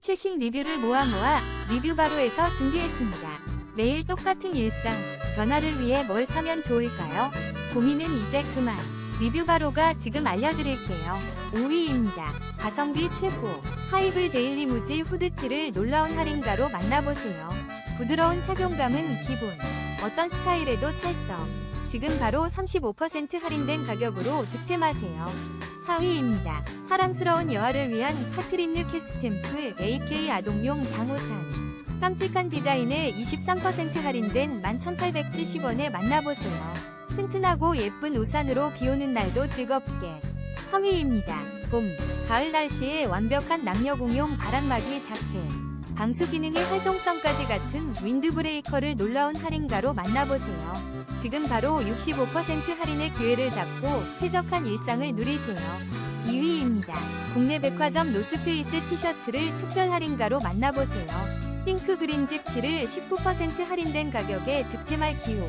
최신 리뷰를 모아 모아 리뷰 바로에서 준비했습니다. 매일 똑같은 일상, 변화를 위해 뭘 사면 좋을까요? 고민은 이제 그만. 리뷰 바로가 지금 알려드릴게요. 5위입니다. 가성비 최고. 하이블 데일리 무지 후드티를 놀라운 할인가로 만나보세요. 부드러운 착용감은 기본. 어떤 스타일에도 찰떡. 지금 바로 35% 할인된 가격으로 득템하세요. 4위입니다. 사랑스러운 여아를 위한 카트린느 캐스템프 AK 아동용 장우산. 깜찍한 디자인에 23% 할인된 11,870원에 만나보세요. 튼튼하고 예쁜 우산으로 비 오는 날도 즐겁게. 3위입니다. 봄, 가을 날씨에 완벽한 남녀 공용 바람막이 자켓. 방수 기능의 활동성까지 갖춘 윈드브레이커를 놀라운 할인가로 만나보세요. 지금 바로 65% 할인의 기회를 잡고 쾌적한 일상을 누리세요. 2위입니다. 국내 백화점 노스페이스 티셔츠를 특별 할인가로 만나보세요. 핑크 그린집 티를 19% 할인된 가격에 득템할 기회.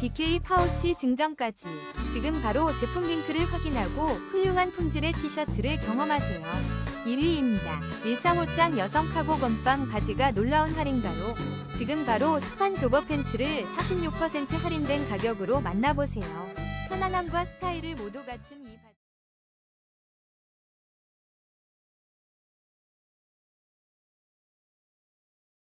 BK 파우치 증정까지. 지금 바로 제품 링크를 확인하고 훌륭한 품질의 티셔츠를 경험하세요. 1위입니다. 일상 옷장 여성 카고 건빵 바지가 놀라운 할인가로 지금 바로 스판 조거 팬츠를 46% 할인된 가격으로 만나보세요. 편안함과 스타일을 모두 갖춘 이 바지.